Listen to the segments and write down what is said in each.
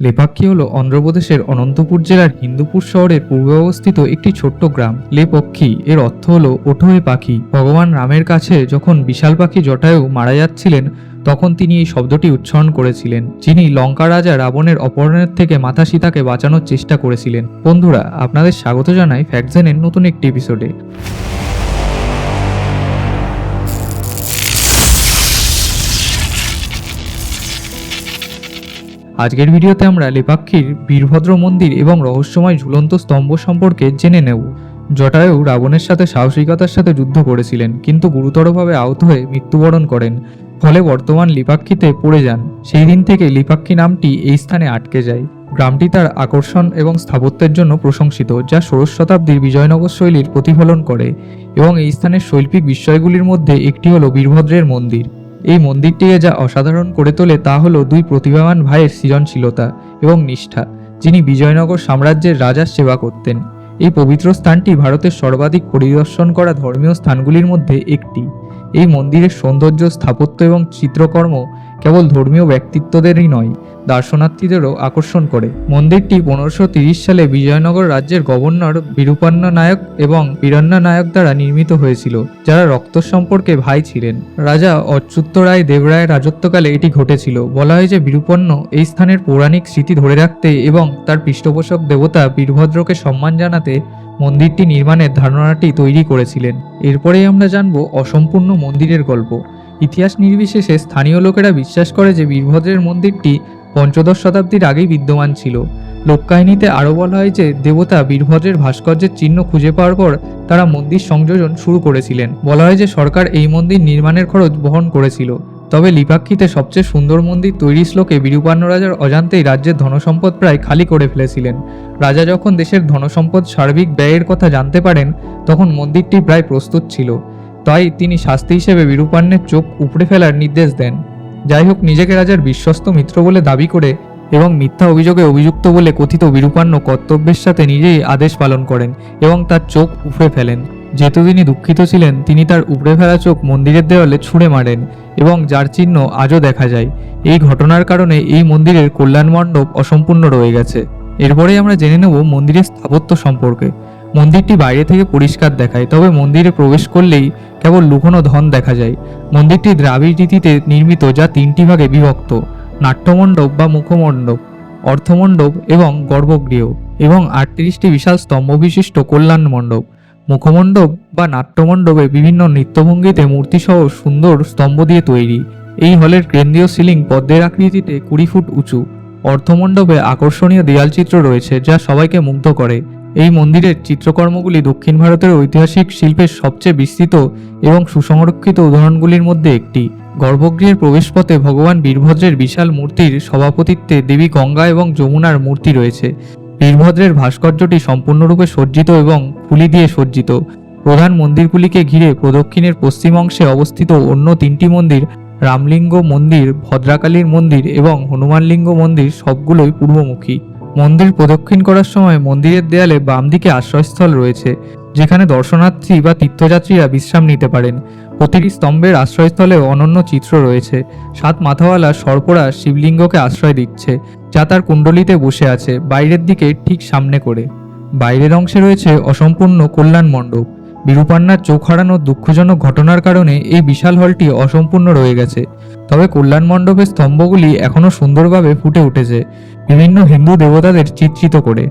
লেপাক্ষী হল অন্ধ্রপ্রদেশের অনন্তপুর জেলার হিন্দুপুর শহরের পূর্বে অবস্থিত একটি ছোট্ট গ্রাম। লেপক্ষী, এর অর্থ হল ওঠোয়ে পাখি। ভগবান রামের কাছে যখন বিশাল পাখি জটায়ু মারা যাচ্ছিলেন, তখন তিনি এই শব্দটি উচ্চারণ করেছিলেন, যিনি লঙ্কা রাজা রাবণের অপহরণের থেকে মাতা সীতাকে বাঁচানোর চেষ্টা করেছিলেন। বন্ধুরা, আপনাদের স্বাগত জানাই ফ্যাকজেনের নতুন একটি এপিসোডে আজকের ভিডিওতে আমরা লেপাক্ষীর বীরভদ্র মন্দির এবং রহস্যময় ঝুলন্ত স্তম্ভ সম্পর্কে জেনে নেব। জটায়ু রাবণের সাথে সাহসিকতার সাথে যুদ্ধ করেছিলেন, কিন্তু গুরুতরভাবে আহত হয়ে মৃত্যুবরণ করেন। ফলে বর্তমান লিপাক্ষীতে পড়ে যান। সেই দিন থেকে লিপাক্ষী নামটি এই স্থানে আটকে যায়। গ্রামটি তার আকর্ষণ এবং স্থাপত্যের জন্য প্রশংসিত, যা ষোড়শ শতাব্দীর বিজয়নগর শৈলীর প্রতিফলন করে এবং এই স্থানের শৈল্পিক বিস্ময়গুলির মধ্যে একটি হলো বীরভদ্রের মন্দির। এই মন্দিরটিকে যা অসাধারণ করে তোলে তা হলো দুই প্রতিভাবান ভাইয়ের সৃজনশীলতা এবং নিষ্ঠা, যিনি বিজয়নগর সাম্রাজ্যের রাজার সেবা করতেন। এই পবিত্র স্থানটি ভারতের সর্বাধিক পরিদর্শন করা ধর্মীয় স্থানগুলির মধ্যে একটি। এই মন্দিরের সৌন্দর্য, স্থাপত্য এবং চিত্রকর্ম কেবল ধর্মীয় ব্যক্তিত্বদেরই নয়, দর্শনার্থীদেরও আকর্ষণ করে। মন্দিরটি পনেরোশো সালে বিজয়নগর রাজ্যের গভর্নর বিরূপান্ন নায়ক এবং বীরন্ন নায়ক দ্বারা নির্মিত হয়েছিল, যারা রক্ত সম্পর্কে ভাই ছিলেন। রাজা অচ্যুত রায় দেবরায়ের রাজত্বকালে এটি ঘটেছিল। বলা হয় যে বিরূপন্ন এই স্থানের পৌরাণিক স্মৃতি ধরে রাখতে এবং তার পৃষ্ঠপোষক দেবতা বীরভদ্রকে সম্মান জানাতে মন্দিরটি নির্মাণের ধারণাটি তৈরি করেছিলেন। এরপরেই আমরা জানব অসম্পূর্ণ মন্দিরের গল্প। ইতিহাস নির্বিশেষে স্থানীয় লোকেরা বিশ্বাস করে যে বীরভদ্রের মন্দিরটি পঞ্চদশ শতাব্দীর আগেই বিদ্যমান ছিল। লোককাহিনীতে আরও বলা হয় যে দেবতা বীরভদ্রের ভাস্কর্যের চিহ্ন খুঁজে পাওয়ার পর তারা মন্দির সংযোজন শুরু করেছিলেন। বলা হয় যে সরকার এই মন্দির নির্মাণের খরচ বহন করেছিল। তবে লিপাক্ষিতে সবচেয়ে সুন্দর মন্দির তৈরি শ্লোকে বিরূপান্ন রাজার অজান্তেই রাজ্যের ধনসম্পদ প্রায় খালি করে ফেলেছিলেন। রাজা যখন দেশের ধনসম্পদ সার্বিক ব্যয়ের কথা জানতে পারেন, তখন মন্দিরটি প্রায় প্রস্তুত ছিল। তাই তিনি শাস্তি হিসেবে বিরূপান্নের চোখ উপড়ে ফেলার নির্দেশ দেন। যাই হোক নিজেকে রাজার বিশ্বস্ত মিত্র বলে দাবি করে এবং মিথ্যা অভিযোগে অভিযুক্ত বলে কথিত বিরূপান্ন কর্তব্যের সাথে নিজেই আদেশ পালন করেন এবং তার চোখ উপড়ে ফেলেন। যেহেতু তিনি দুঃখিত ছিলেন, তিনি তার উপড়ে ফেলা চোখ মন্দিরের দেওয়ালে ছুঁড়ে মারেন এবং যার চিহ্ন আজও দেখা যায়। এই ঘটনার কারণে এই মন্দিরের কল্যাণ মণ্ডপ অসম্পূর্ণ রয়ে গেছে। এরপরেই আমরা জেনে নেব মন্দিরের স্থাপত্য সম্পর্কে। মন্দিরটি বাইরে থেকে পরিষ্কার দেখায়, তবে মন্দিরে প্রবেশ করলেই কেবল লুকোনো ধন দেখা যায়। মন্দিরটি দ্রাবিড় রীতিতে নির্মিত, যা তিনটি ভাগে বিভক্ত, নাট্যমণ্ডপ বা মুখমণ্ডপ, অর্থমণ্ডপ এবং গর্ভগৃহ, এবং আটত্রিশটি বিশাল স্তম্ভ বিশিষ্ট কল্যাণ মণ্ডপ। মুখমণ্ডপ বা নাট্যমণ্ডপে বিভিন্ন নৃত্যভঙ্গিতে মূর্তিসহ সুন্দর স্তম্ভ দিয়ে তৈরি। এই হলের কেন্দ্রীয় সিলিং পদ্মের আকৃতিতে কুড়ি ফুট উঁচু। অর্থমণ্ডপে আকর্ষণীয় দেয়ালচিত্র রয়েছে, যা সবাইকে মুগ্ধ করে। এই মন্দিরের চিত্রকর্মগুলি দক্ষিণ ভারতের ঐতিহাসিক শিল্পের সবচেয়ে বিস্তৃত এবং সুসংরক্ষিত উদাহরণগুলির মধ্যে একটি। গর্ভগৃহের প্রবেশপথে ভগবান বীরভদ্রের বিশাল মূর্তির সভাপতিত্বে দেবী গঙ্গা এবং যমুনার মূর্তি রয়েছে। বীরভদ্রের ভাস্কর্যটি সম্পূর্ণরূপে সজ্জিত এবং ফুলি দিয়ে সজ্জিত। প্রধান মন্দিরগুলিকে ঘিরে প্রদক্ষিণের পশ্চিম অংশে অবস্থিত অন্য তিনটি মন্দির, রামলিঙ্গ মন্দির, ভদ্রাকালীর মন্দির এবং হনুমানলিঙ্গ মন্দির সবগুলোই পূর্বমুখী। মন্দির প্রদক্ষিণ করার সময় মন্দিরের দেয়ালে বাম দিকে আশ্রয়স্থল রয়েছে, যেখানে দর্শনার্থী বা তীর্থযাত্রীরা বিশ্রাম নিতে পারেন। প্রতিটি স্তম্ভের আশ্রয়স্থলে অনন্য চিত্র রয়েছে। সাত মাথাওয়ালা সর্পরা শিবলিঙ্গকে আশ্রয় দিচ্ছে, যা তার কুণ্ডলিতে বসে আছে, বাইরের দিকে ঠিক সামনে করে। বাইরের অংশে রয়েছে অসম্পূর্ণ কল্যাণ মণ্ডপ। বিরূপান্নার চোখ হারানোর দুঃখজনক ঘটনার কারণে এই বিশাল হলটি অসম্পূর্ণ রয়ে গেছে। তবে কল্যাণ মণ্ডপের স্তম্ভগুলি এখনও সুন্দরভাবে ফুটে উঠেছে, বিভিন্ন হিন্দু দেবতাদের চিত্রিত করে।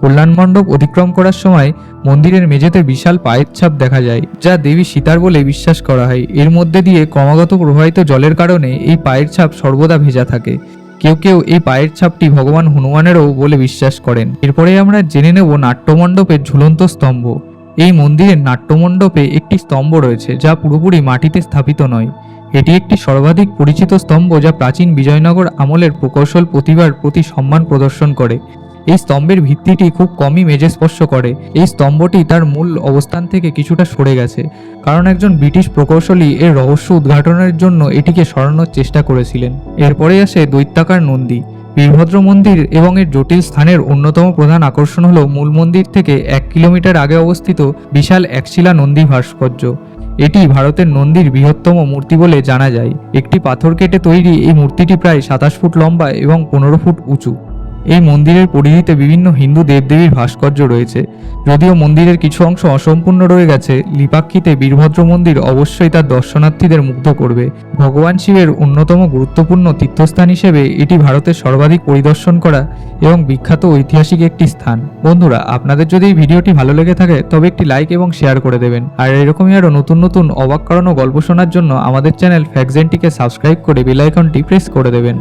কল্যাণ মণ্ডপ অতিক্রম করার সময় মন্দিরের মেঝেতে বিশাল পায়ের ছাপ দেখা যায়, যা দেবী সীতার বলে বিশ্বাস করা হয়। এর মধ্যে দিয়ে ক্রমাগত প্রবাহিত জলের কারণে এই পায়ের ছাপ সর্বদা ভেজা থাকে। কেউ কেউ এই পায়ের ছাপটি ভগবান হনুমানেরও বলে বিশ্বাস করেন। এরপরে আমরা জেনে নেব নাট্যমণ্ডপের ঝুলন্ত স্তম্ভ। এই মন্দিরের নাট্যমণ্ডপে একটি স্তম্ভ রয়েছে, যা পুরোপুরি মাটিতে স্থাপিত নয়। এটি একটি সর্বাধিক পরিচিত স্তম্ভ যা প্রাচীন বিজয়নগর আমলের প্রকৌশল প্রতিভার প্রতি সম্মান প্রদর্শন করে। এই স্তম্ভের ভিত্তিটি খুব কমই মেজে স্পর্শ করে। এই স্তম্ভটি তার মূল অবস্থান থেকে কিছুটা সরে গেছে, কারণ একজন ব্রিটিশ প্রকৌশলী এর রহস্য উদ্ঘাটনের জন্য এটিকে সরানোর চেষ্টা করেছিলেন। এরপরে আসে দৈত্যাকার নন্দী। বীরভদ্র মন্দির এবং এর জটিল স্থানের অন্যতম প্রধান আকর্ষণ হল মূল মন্দির থেকে এক কিলোমিটার আগে অবস্থিত বিশাল একশিলা নন্দী ভাস্কর্য। এটি ভারতের নন্দীর বৃহত্তম মূর্তি বলে জানা যায়। একটি পাথর কেটে তৈরি এই মূর্তিটি প্রায় সাতাশ ফুট লম্বা এবং পনেরো ফুট উঁচু। এই মন্দিরের পরিধিতে বিভিন্ন হিন্দু দেবদেবীর ভাস্কর্য রয়েছে। যদিও মন্দিরের কিছু অংশ অসম্পূর্ণ রয়ে গেছে, লিপাক্ষিতে বীরভদ্র মন্দির অবশ্যই তার দর্শনার্থীদের মুগ্ধ করবে। ভগবান শিবের অন্যতম গুরুত্বপূর্ণ তীর্থস্থান হিসেবে এটি ভারতের সর্বাধিক পরিদর্শন করা এবং বিখ্যাত ঐতিহাসিক একটি স্থান। বন্ধুরা, আপনাদের যদি এই ভিডিওটি ভালো লেগে থাকে, তবে একটি লাইক এবং শেয়ার করে দেবেন। আর এরকমই আরও নতুন নতুন অবাক করানো গল্প শোনার জন্য আমাদের চ্যানেল ফ্যাকজেনটিকে সাবস্ক্রাইব করে বেল আইকনটি প্রেস করে দেবেন।